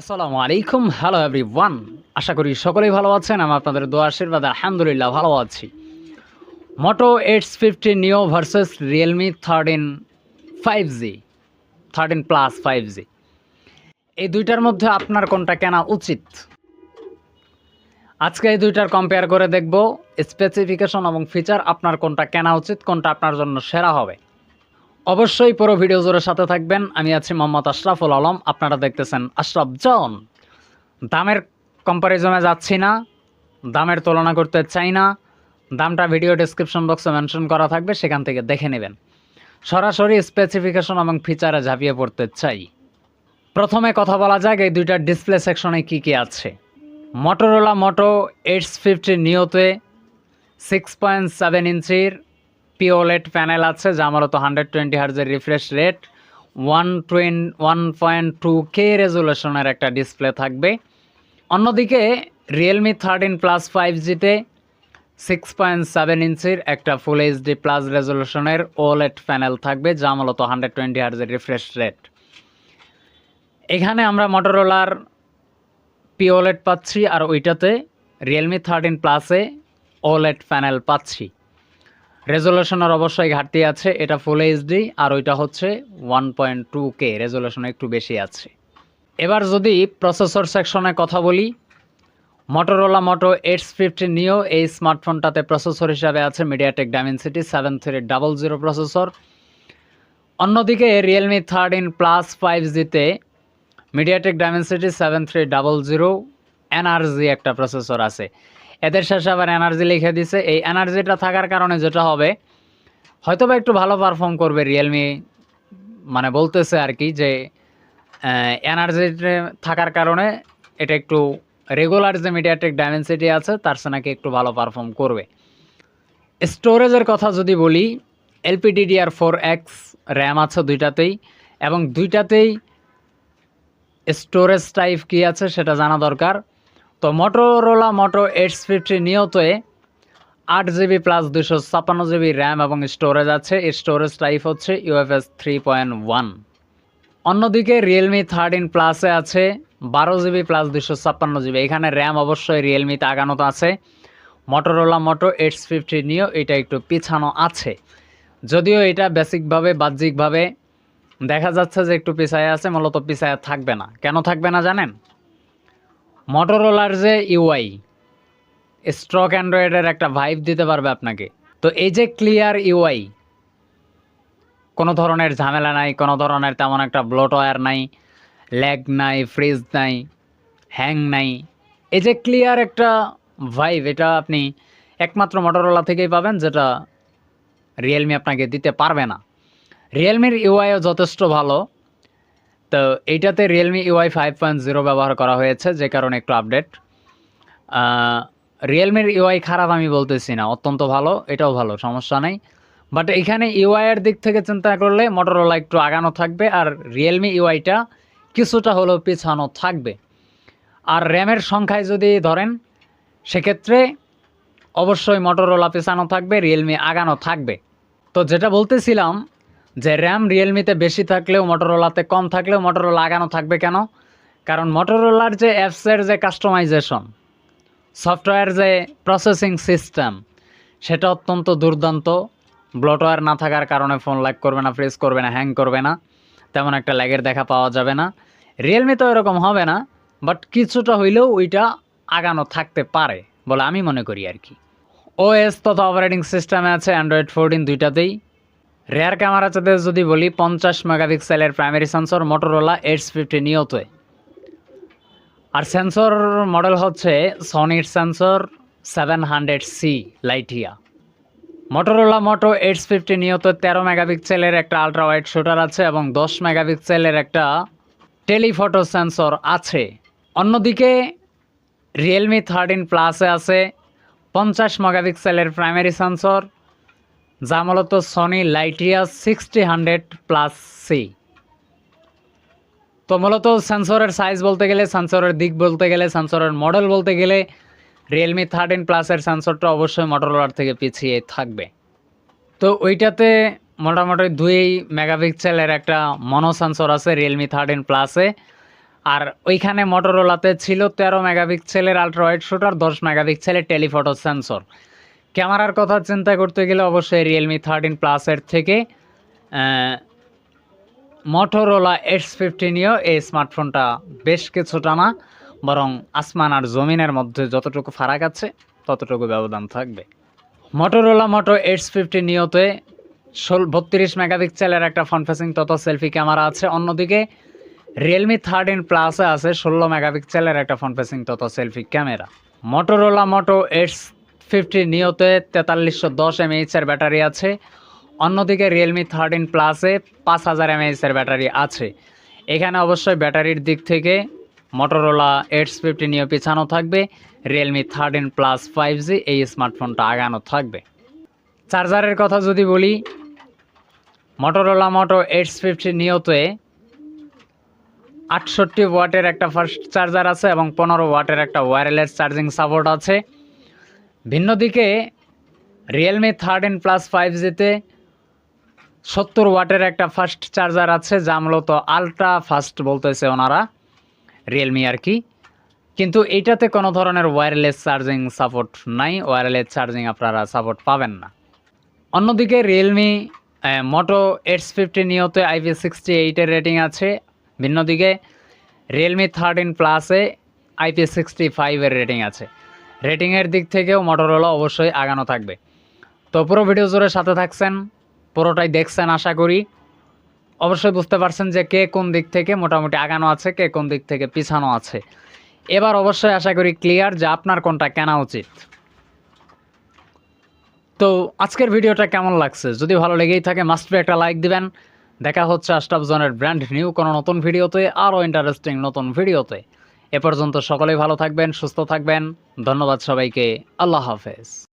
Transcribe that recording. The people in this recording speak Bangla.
আসসালামু আলাইকুম। হ্যালো এভরি ওয়ান আশা করি সকলেই ভালো আছেন। আমি আপনাদের দোয়া আশীর্বাদে, আলহামদুলিল্লাহ, ভালো আছি। Moto Edge fifty Neo versus Realme thirteen five G thirteen plus five G এই দুইটার মধ্যে আপনার কোনটা কেনা উচিত? আজকে এই দুইটার কম্পেয়ার করে দেখব স্পেসিফিকেশন এবং ফিচার আপনার কোনটা কেনা উচিত, কোনটা আপনার জন্য সেরা হবে। অবশ্যই পুরো ভিডিও জোরের সাথে থাকবেন। আমি আছি মোহাম্মদ আশরাফুল আলম, আপনারা দেখতেছেন আশরাফ জন। দামের কম্পারিজনে যাচ্ছি না, দামের তুলনা করতে চাই না। দামটা ভিডিও ডেসক্রিপশন বক্সে মেনশন করা থাকবে, সেখান থেকে দেখে নেবেন। সরাসরি স্পেসিফিকেশন এবং ফিচারে ঝাঁপিয়ে পড়তে চাই। প্রথমে কথা বলা যাক, এই দুইটা ডিসপ্লে সেকশনে কি কি আছে। মটোরোলা মোটো এইটস ফিফটি নিওতে সিক্স পয়েন্ট সেভেন ইঞ্চির পিওলেট প্যানেল আছে, যা মূলত hundred twenty হার্জের refresh rate one twenty one point two K রেজুলেশনের একটা ডিসপ্লে থাকবে। অন্যদিকে রিয়েলমি থার্টিন প্লাস ফাইভ জিতে সিক্স পয়েন্ট সেভেন ইঞ্চির একটা ফুল এইচডি প্লাস রেজলিউশনের ওলেট প্যানেল থাকবে, যা মূলত হান্ড্রেড টোয়েন্টি হার্জের রিফ্রেশ রেট এখানে আমরা মটোরোলার পিওলেট পাচ্ছি, আর ওইটাতে রিয়েলমি থার্টিন প্লাসে ওলেট প্যানেল পাচ্ছি। রেজলিউশনের অবশ্যই ঘাটতি আছে, এটা ফুল এইচডি আর ওইটা হচ্ছে one point two K resolution একটু বেশি আছে। এবার যদি প্রসেসর সেকশনে কথা বলি মটোরোলা মোটো এইটস ফিফটি নিও এই স্মার্টফোনটাতে প্রসেসর হিসাবে আছে MediaTek Dimensity seven three double zero processor অন্যদিকে রিয়েলমি থার্টিন প্লাস ফাইভ জিতে MediaTek Dimensity seven three double zero energy একটা প্রসেসর আছে। এদের শেষে আবার এনার্জি লিখে দিছে। এই এনার্জিটা থাকার কারণে যেটা হবে হয়তো বা একটু ভালো পারফর্ম করবে রিয়েলমি মানে বলতেছে আর কি যে এনার্জি থাকার কারণে এটা একটু রেগুলার যে মিডিয়াটেক ডাইমেনসিটি আছে, তার সে নাকি একটু ভালো পারফর্ম করবে। স্টোরেজের কথা যদি বলি এলপিডিডিআর ফোর এক্স র্যাম আছে দুইটাতেই, এবং দুইটাতেই স্টোরেজ টাইপ কী আছে সেটা জানা দরকার। তো মোটোরোলা মোটো এইটস ফিফটি নিয়তে আট জিবি প্লাস দুশো ছাপ্পান্ন জিবি র্যাম এবং স্টোরেজ আছে। স্টোরেজ টাইপ হচ্ছে ইউএফএস থ্রি পয়েন্ট ওয়ান অন্যদিকে রিয়েলমি থার্টিন প্লাসে আছে বারো জিবি প্লাস দুশো ছাপ্পান্ন জিবি এখানে র্যাম অবশ্যই রিয়েলমিতে আগানোতে আছে। মোটোরোলা মোটো এইটস ফিফটি নিয়েও এটা একটু পিছানো আছে। যদিও এটা বেসিকভাবে, বাহ্যিকভাবে দেখা যাচ্ছে যে একটু পিছায় আছে, মূলত পিছায় থাকবে না। কেন থাকবে না জানেন? মটোরোলার যে ইউআই স্ট্রক অ্যান্ড্রয়েডের একটা ভাইব দিতে পারবে আপনাকে। তো এই যে ক্লিয়ার ইউআই কোনো ধরনের ঝামেলা নাই, কোনো ধরনের তেমন একটা ব্লোটওয়্যার নাই ল্যাগ নাই ফ্রিজ নাই হ্যাং নাই, এই যে ক্লিয়ার একটা ভাইব এটা আপনি একমাত্র মটোরোলা থেকেই পাবেন, যেটা রিয়েলমি আপনাকে দিতে পারবে না। রিয়েলমির ইউআইও যথেষ্ট ভালো। তো এইটাতে Realme UI five point zero ব্যবহার করা হয়েছে, যে কারণে একটু আপডেট রিয়েলমির ইউআই খারাপ আমি বলতেছি না, অত্যন্ত ভালো, এটাও ভালো, সমস্যা নেই। বাট এখানে ইউআইয়ের দিক থেকে চিন্তা করলে মোটরোলা একটু আগানো থাকবে, আর রিয়েলমি ইউআইটা কিছুটা হলেও পিছানো থাকবে। আর র্যামের সংখ্যায় যদি ধরেন, সেক্ষেত্রে অবশ্যই মোটরোলা পিছানো থাকবে রিয়েলমি আগানো থাকবে। তো যেটা বলতেছিলাম যে র্যাম রিয়েলমিতে বেশি থাকলেও মোটরোলাতে কম থাকলেও মোটরোলা লাগানো থাকবে কেন? কারণ মোটরোলার যে অ্যাপসের যে কাস্টমাইজেশন সফটওয়্যার যে প্রসেসিং সিস্টেম সেটা অত্যন্ত দুর্দান্ত। ব্লটওয়্যার না থাকার কারণে ফোন ল্যাগ করবে না ফ্রেজ করবে না হ্যাং করবে না। তেমন একটা ল্যাগের দেখা পাওয়া যাবে না। রিয়েলমি তো এরকম হবে না বাট কিছুটা হইলেও ওইটা আগানো থাকতে পারে বলে আমি মনে করি আর কি। ওএস তথা অপারেটিং সিস্টেমে আছে অ্যান্ড্রয়েড ফোরটিন দুইটাতেই। রেয়ার ক্যামেরাতে যদি বলি, পঞ্চাশ মেগাপিক্সেলের primary sensor Motorola Edge fifty নিয়তে আর সেন্সর মডেল হচ্ছে সনির sensor seven hundred C Lytia Motorola Moto Edge fifty নিয়ত তেরো মেগাপিক্সেলের একটা আলট্রা ওয়াইড শুটার আছে এবং দশ মেগাপিক্সেলের একটা টেলিফটো সেন্সর আছে। অন্যদিকে রিয়েলমি থার্টিন প্লাসে আছে, পঞ্চাশ মেগাপিক্সেলের প্রাইমারি সেন্সর যা মূলত Sony Lytia sixty hundred plus C তো মূলত সেন্সরের সাইজ বলতে গেলে সেন্সরের দিক বলতে গেলে সেন্সরের মডেল বলতে গেলে রিয়েলমি থার্টিন প্লাসের সেন্সরটা অবশ্যই মোটরোলার থেকে পিছিয়ে থাকবে। তো ওইটাতে মোটামুটি দুই মেগাপিক্সেলের একটা মনো সেন্সর আছে রিয়েলমি থার্টিন প্লাসে আর ওইখানে মোটরোলাতে ছিল তেরো মেগাপিক্সেলের ওয়াইড শুটার দশ মেগাপিক্সেলের টেলিফটো সেন্সর ক্যামেরার কথা চিন্তা করতে গেলে অবশ্যই রিয়েলমি থার্টিন প্লাসের থেকে মোটরোলা এক্স ফিফটিনিও এই স্মার্টফোনটা বেশ কিছুটা না, বরং আসমান আর জমিনের মধ্যে যতটুকু ফারাক আছে, ততটুকু ব্যবধান থাকবে। মোটরোলা মোটো এইটস ফিফটি নিয়তে ষোল, বত্রিশ মেগাপিক্সেলের একটা ফ্রন্ট ফেসিং তত সেলফি ক্যামেরা আছে, অন্যদিকে রিয়েলমি থার্টিন প্লাসে আছে ষোলো মেগাপিক্সেলের একটা ফ্রন্ট ফেসিং তত selfie camera Motorola Moto Edge fifty নিয়তে তেতাল্লিশশো দশ এমএইচের ব্যাটারি আছে। অন্যদিকে রিয়েলমি থার্টিন প্লাসে পাঁচ হাজার এমএইচের ব্যাটারি আছে। এখানে অবশ্যই ব্যাটারির দিক থেকে মোটরোলা এইটস ফিফটি নিয়ে পিছানো থাকবে। Realme thirteen plus five G এই স্মার্টফোনটা আগানো থাকবে। চার্জারের কথা যদি বলি মোটরোলা মোটো এইটস ফিফটি নিয়তে আটষট্টি ওয়াটের একটা ফার্স্ট চার্জার আছে এবং পনেরো ওয়াটের একটা ওয়্যারলেস চার্জিং সাপোর্ট আছে। ভিন্ন দিকে রিয়েলমি থার্টিন প্লাস ফাইভ জিতে সত্তর ওয়াটের একটা ফাস্ট চার্জার আছে, যা মূলত আলট্রা ফাস্ট বলতেছে ওনারা রিয়েলমি আর কি। কিন্তু এইটাতে কোনো ধরনের ওয়্যারলেস চার্জিং সাপোর্ট নাই ওয়্যারলেস চার্জিং আপনারা সাপোর্ট পাবেন না। অন্যদিকে রিয়েলমি মোটো এইটস ফিফটি নিয়তে আইপি সিক্সটি এইটের রেটিং আছে। ভিন্ন দিকে রিয়েলমি থার্টিন প্লাসে আইপি সিক্সটি ফাইভের রেটিং আছে। রেটিংয়ের দিক থেকেও মোটরোলা অবশ্যই আগানো থাকবে। তো পুরো ভিডিও জুড়ে সাথে থাকছেন, পুরোটাই দেখছেন আশা করি। অবশ্যই বুঝতে পারছেন যে কে কোন দিক থেকে মোটামুটি আগানো আছে, কে কোন দিক থেকে পিছানো আছে। এবার অবশ্যই আশা করি ক্লিয়ার যে আপনার কোনটা কেনা উচিত। তো আজকের ভিডিওটা কেমন লাগছে? যদি ভালো লেগেই থাকে মাস্ট বি একটা লাইক দিবেন। দেখা হচ্ছে আস্টাফ জনের ব্র্যান্ড নিউ কোনো নতুন ভিডিওতে, আরও ইন্টারেস্টিং নতুন ভিডিওতে। এ পর্যন্ত সকলেই ভালো থাকবেন সুস্থ থাকবেন। ধন্যবাদ সবাইকে। আল্লাহ হাফেজ।